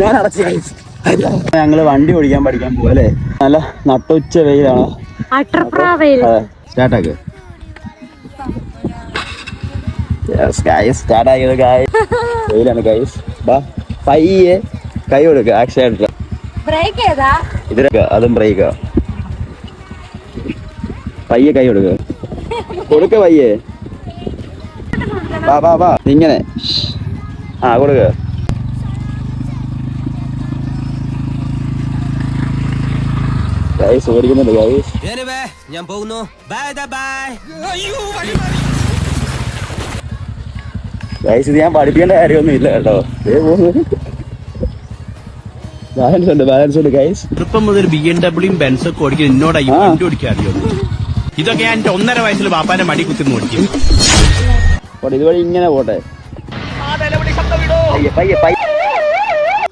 ഞാൻ അടച്ചു. ഞങ്ങൾ വണ്ടി ഓടിക്കാൻ പഠിക്കാൻ പോവല്ലേ നല്ല നട്ടുച്ച വെയിലാണ്. സ്റ്റാർട്ടാക്ക്. സ്റ്റാർട്ട് ആക്കിയത് ഗായ്സ് വെയിലാണ് ഗൈസ് ബാ പയ്യെ കൈ കൊടുക്കുക ആക്സിഡന്റ് അതും ബ്രേക്കാ പയ്യെ കൈ കൊടുക്കുക കൊടുക്ക പയ്യെ. വാ വാ വാ ഇങ്ങനെ. ആ കൊടുക്ക. ഗൈസ് ഓടിക്കുന്നുണ്ട് ഗൈസ് ഞാൻ പോകുന്നു. ബൈ ബൈ ഗൈസ് ഇത് ഞാൻ പഠിപ്പിക്കേണ്ട കാര്യമൊന്നും ഇല്ല കേട്ടോ. ബാലൻസ് ഉണ്ട് ബാലൻസ് ഉണ്ട് ഗൈസ് ചെറുപ്പം മുതൽ ബി എം ഡബ്ല്യൂയും ബെൻസൊക്കെ ഓടിക്കാൻ എന്നോടായി ആ. വണ്ടി ഓടിക്കാൻ അറിയോ? ഇതൊക്കെ ഞാൻ എന്റെ ഒന്നര വയസ്സിൽ ബാപ്പാന്റെ മടി കുത്തിന്ന് ഓടിക്കും. ഇതുവഴി ഇങ്ങനെ പോട്ടെ. പയ്യെ പയ്യെ പയ്യെ.